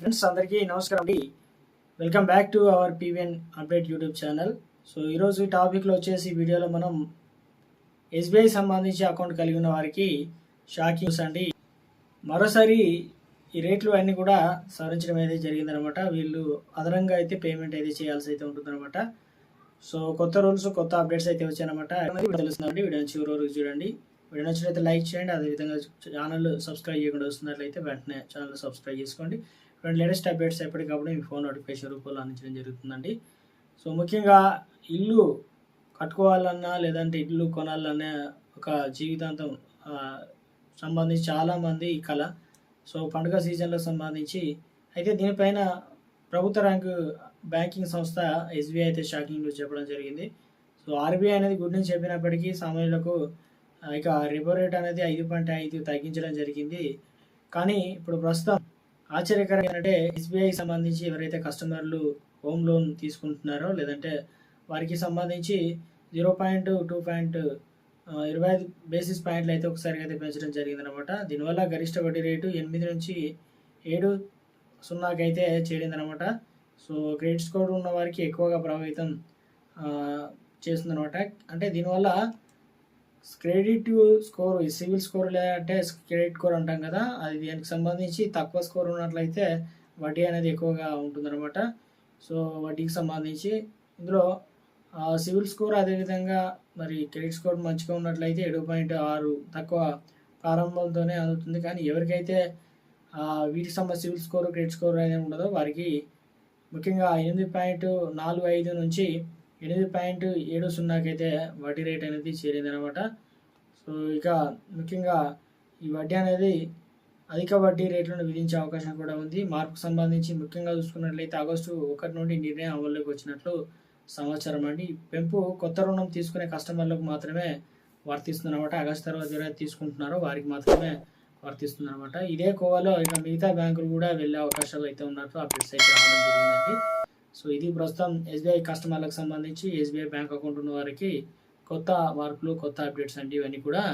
Friends అందరికీ నమస్కారం అండి. Welcome back to our PVN update YouTube channel. So ఈరోజు ఈ టాపిక్లో వచ్చేసి ఈ వీడియోలో మనం ఎస్బీఐ సంబంధించి అకౌంట్ కలిగి ఉన్న వారికి షాకింగ్ న్యూస్ అండి. మరోసారి ఈ రేట్లు అన్నీ కూడా సవరించడం అయితే జరిగిందనమాట. వీళ్ళు అదనంగా అయితే పేమెంట్ అయితే చేయాల్సి అయితే ఉంటుందన్నమాట సో కొత్త రూల్స్ కొత్త అప్డేట్స్ అయితే వచ్చాయన్నమాట. తెలుస్తుందండి వీడియో చివరి వరకు చూడండి. వీడియో నచ్చినట్లయితే లైక్ చేయండి. అదేవిధంగా ఛానల్ సబ్స్క్రైబ్ చేయకుండా వస్తున్నట్లయితే వెంటనే ఛానల్ సబ్స్క్రైబ్ చేసుకోండి. ఇటువంటి లేటెస్ట్ అప్డేట్స్ ఎప్పటికప్పుడు మీ ఫోన్ నోటిఫికేషన్ రూపంలో అందించడం జరుగుతుందండి. సో ముఖ్యంగా ఇల్లు కట్టుకోవాలన్నా లేదంటే ఇల్లు కొనాలన్నా ఒక జీవితాంతం సంబంధించి చాలామంది ఈ కళ. సో పండుగ సీజన్లో సంబంధించి అయితే దీనిపైన ప్రభుత్వ ర్యాంకు బ్యాంకింగ్ సంస్థ ఎస్బీఐ అయితే షాకింగ్ న్యూస్ చెప్పడం జరిగింది. సో ఆర్బీఐ అనేది గుడ్ నుంచి చెప్పినప్పటికీ సామాన్యులకు ఇక రెపో రేట్ అనేది ఐదు పాయింట్ ఐదు తగ్గించడం జరిగింది. కానీ ఇప్పుడు ప్రస్తుతం ఆశ్చర్యకరంగా ఏంటంటే ఎస్బీఐ సంబంధించి ఎవరైతే కస్టమర్లు హోమ్ లోన్ తీసుకుంటున్నారో లేదంటే వారికి సంబంధించి జీరో పాయింట్ టూ పాయింట్ ఇరవై ఐదు బేసిస్ పాయింట్లు అయితే ఒకసారి అయితే పెంచడం జరిగిందనమాట. దీనివల్ల గరిష్ట వడ్డీ రేటు ఎనిమిది నుంచి ఏడు సున్నాకి అయితే చేరిందనమాట. సో క్రెడిట్ స్కోర్ ఉన్న వారికి ఎక్కువగా ప్రభావితం చేస్తుందనమాట. అంటే దీనివల్ల క్రెడిట్ స్కోర్ సివిల్ స్కోర్ లేదంటే క్రెడిట్ స్కోర్ అంటాం కదా అది దానికి సంబంధించి తక్కువ స్కోర్ ఉన్నట్లయితే వడ్డీ అనేది ఎక్కువగా ఉంటుందన్నమాట. సో వడ్డీకి సంబంధించి ఇందులో సివిల్ స్కోర్ అదేవిధంగా మరి క్రెడిట్ స్కోర్ మంచిగా ఉన్నట్లయితే ఏడు పాయింట్ ఆరు తక్కువ ప్రారంభంతోనే అందుతుంది. కానీ ఎవరికైతే వీటి వీటికి సంబంధించి సివిల్ స్కోర్ క్రెడిట్ స్కోర్ అనేది ఉండదో వారికి ముఖ్యంగా ఎనిమిది పాయింట్ నాలుగు ఐదు నుంచి ఎనిమిది పాయింట్ ఏడు సున్నాకైతే వడ్డీ రేట్ అనేది చేరింది అనమాట సో ఇక ముఖ్యంగా ఈ వడ్డీ అనేది అధిక వడ్డీ రేట్లను విధించే అవకాశం కూడా ఉంది. మార్పుకు సంబంధించి ముఖ్యంగా చూసుకున్నట్లయితే ఆగస్టు ఒకటి నుండి నిర్ణయం అమల్లోకి వచ్చినట్లు సమాచారం అండి. పెంపు కొత్త రుణం తీసుకునే కస్టమర్లకు మాత్రమే వర్తిస్తుంది అనమాట ఆగస్టు తర్వాత ఎవరైతే తీసుకుంటున్నారో వారికి మాత్రమే వర్తిస్తుంది అనమాట ఇదే కోవాలో ఇక మిగతా బ్యాంకులు కూడా వెళ్ళే అవకాశాలు అయితే ఉన్నట్లు అప్డేట్స్ అయితే రావడం జరిగిందండి. సో ఇది ప్రస్తుతం ఎస్బీఐ కస్టమర్లకు సంబంధించి ఎస్బీఐ బ్యాంక్ అకౌంట్ ఉన్న వారికి కొత్త మార్పులు కొత్త అప్డేట్స్ అండి ఇవన్నీ కూడా